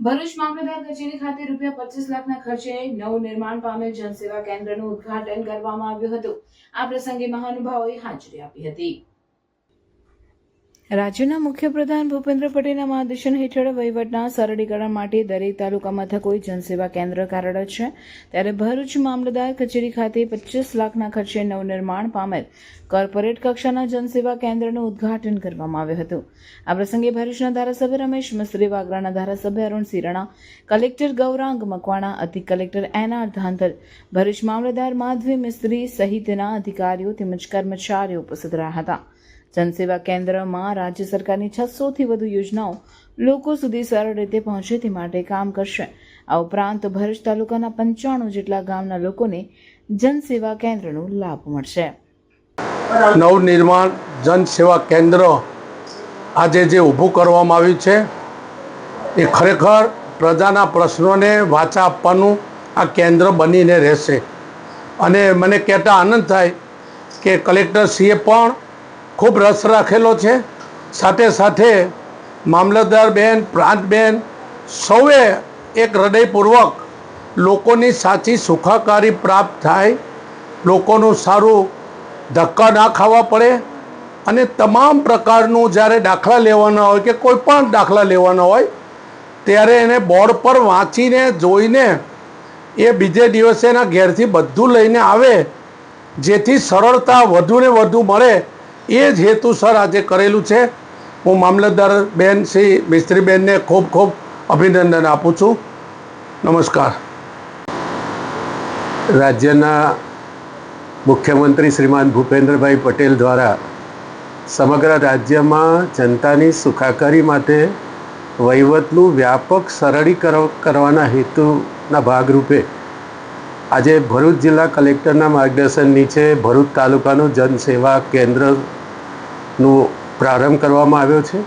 ભરૂચ મામલતદાર કચેરી ખાતે રૂપિયા પચીસ લાખના ખર્ચે નવું નિર્માણ પામેલ જનસેવા કેન્દ્રનું ઉદ્ઘાટન કરવામાં આવ્યું હતું. આ પ્રસંગે મહાનુભાવોએ હાજરી આપી હતી. રાજ્યના મુખ્યપ્રધાન ભૂપેન્દ્ર પટેલના માર્ગદર્શન હેઠળ વહીવટના સરળીકરણ માટે દરેક તાલુકા મથકોએ જનસેવા કેન્દ્ર કાર્યરત છે. ત્યારે ભરૂચ મામલતદાર કચેરી ખાતે પચીસ લાખના ખર્ચે નવનિર્માણ પામેલ કોર્પોરેટ કક્ષાના જનસેવા કેન્દ્રનું ઉદ્ઘાટન કરવામાં આવ્યું હતું. આ પ્રસંગે ભરૂચના ધારાસભ્ય રમેશ મિસ્ત્રી, વાગરાના ધારાસભ્ય અરુણ સિરાણા, કલેક્ટર ગૌરાંગ મકવાણા, અધિક collector N R Dhandhal, Bharuch મામલતદાર માધવી મિસ્ત્રી સહિતના અધિકારીઓ તેમજ કર્મચારીઓ ઉપસ્થિત રહ્યા હતા. જનસેવા કેન્દ્રમાં રાજ્ય સરકારની છસોથી વધુ યોજનાઓ લોકો સુધી સરળ રીતે પહોંચે તે માટે કામ કરશે. આ ઉપરાંત ભરૂચ તાલુકાના પંચાણું જેટલા ગામના લોકોને જનસેવા કેન્દ્રનો લાભ મળશે. નવનિર્માણ જન સેવા કેન્દ્ર આજે જે ઊભું કરવામાં આવ્યું છે, એ ખરેખર પ્રજાના પ્રશ્નોને વાચા આપવાનું આ કેન્દ્ર બનીને રહેશે. અને મને કહેતા આનંદ થાય કે કલેક્ટરશ્રીએ પણ ખૂબ રસ રાખેલો છે. સાથે સાથે મામલતદાર બેન પ્રાંતબેન સૌએ એક હૃદયપૂર્વક લોકોની સાચી સુખાકારી પ્રાપ્ત થાય. લોકોનું સારું ધક્કા ના ખાવા પડે અને તમામ પ્રકારનું જ્યારે દાખલા લેવાના હોય કે કોઈ પણ દાખલા લેવાના હોય ત્યારે એને બોર્ડ પર વાંચીને, જોઈને એ બીજે દિવસે એના ઘેરથી બધું લઈને આવે, જેથી સરળતા વધુને વધુ મળે એ જ હેતુસર આજે કરેલું છે. હું મામલતદાર બેન શ્રી મિસ્ત્રીબેનને ખૂબ ખૂબ અભિનંદન આપું છું. નમસ્કાર. રાજ્યના મુખ્યમંત્રી શ્રીમાન ભૂપેન્દ્રભાઈ પટેલ દ્વારા સમગ્ર રાજ્યમાં જનતાની સુખાકારી માટે વહીવટનું વ્યાપક સરળીકરણ કરવાના હેતુના ભાગરૂપે આજે ભરૂચ જિલ્લા કલેક્ટરના માર્ગદર્શન નીચે ભરૂચ તાલુકાનું જનસેવા કેન્દ્રનું પ્રારંભ કરવામાં આવ્યો છે.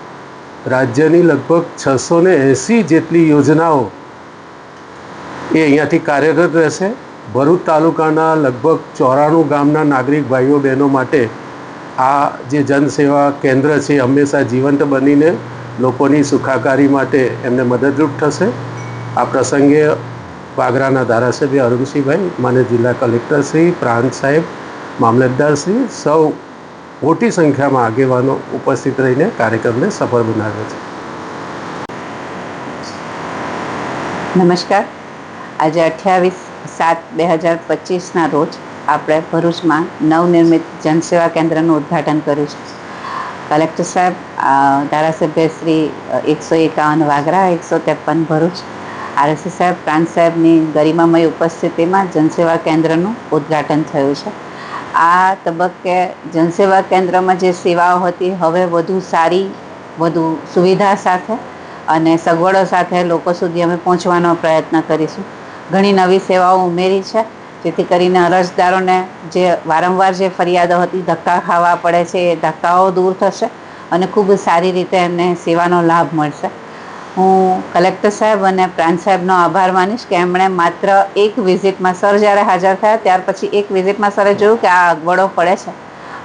રાજ્યની લગભગ છસો ને એંસી જેટલી યોજનાઓ એ અહીંયાથી કાર્યરત રહેશે. ભરૂચ તાલુકાના લગભગ ચોરાણું ગામના નાગરિક ભાઈઓ બહેનો માટે આ જે જનસેવા કેન્દ્ર છે હંમેશા જીવંત બનીને લોકોની સુખાકારી માટે એમને મદદરૂપ થશે. આ પ્રસંગે વાગરાના ધારાસભ્ય અરુણસિંહભાઈ, માન્ય જિલ્લા કલેક્ટરશ્રી પ્રાંત સાહેબ મામલતદારશ્રી સૌ મોટી સંખ્યામાં આગેવાનો ઉપસ્થિત રહીને કાર્યક્રમને સફળ બનાવ્યો છે. નમસ્કાર. આજે અઠ્યાવીસ સાત બે હજાર પચીસના રોજ આપણે ભરૂચમાં નવનિર્મિત જનસેવા કેન્દ્રનું ઉદ્ઘાટન કર્યું છે. કલેક્ટર સાહેબ ધારાસભ્ય શ્રી એકસો એકાવન વાગરા, એકસો ત્રેપન ભરૂચ, આરએસએસ સાહેબ, પ્રાંત સાહેબની ગરિમામય ઉપસ્થિતિમાં જનસેવા કેન્દ્રનું ઉદ્ઘાટન થયું છે. આ તબક્કે જનસેવા કેન્દ્રમાં જે સેવાઓ હતી, હવે વધુ સારી, વધુ સુવિધા સાથે અને સગવડો સાથે લોકો સુધી અમે પહોંચવાનો પ્રયત્ન કરીશું. ઘણી નવી સેવાઓ ઉમેરી છે, જેથી કરીને અરજદારોને જે વારંવાર જે ફરિયાદો હતી, ધક્કા ખાવા પડે છે, એ ધક્કાઓ દૂર થશે અને ખૂબ સારી રીતે એમને સેવાનો લાભ મળશે. હું કલેક્ટર સાહેબ અને પ્રાંત સાહેબનો આભાર માનીશ કે એમણે માત્ર એક વિઝિટમાં સર જ્યારે હાજર થયા, ત્યાર પછી એક વિઝિટમાં સરે જોયું કે આ અગવડો પડે છે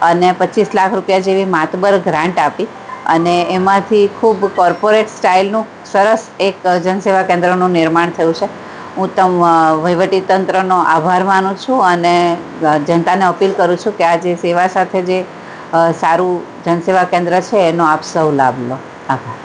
અને પચીસ લાખ રૂપિયા જેવી માતબર ગ્રાન્ટ આપી અને એમાંથી ખૂબ કોર્પોરેટ સ્ટાઇલનું સરસ એક જનસેવા કેન્દ્રનું નિર્માણ થયું છે. હું તમ વહીવટી તંત્રનો આભાર માનું છું અને જનતાને અપીલ કરું છું કે આ જે સેવા સાથે જે સારું જનસેવા કેન્દ્ર છે એનો આપ સૌ લાભ લો. આભાર.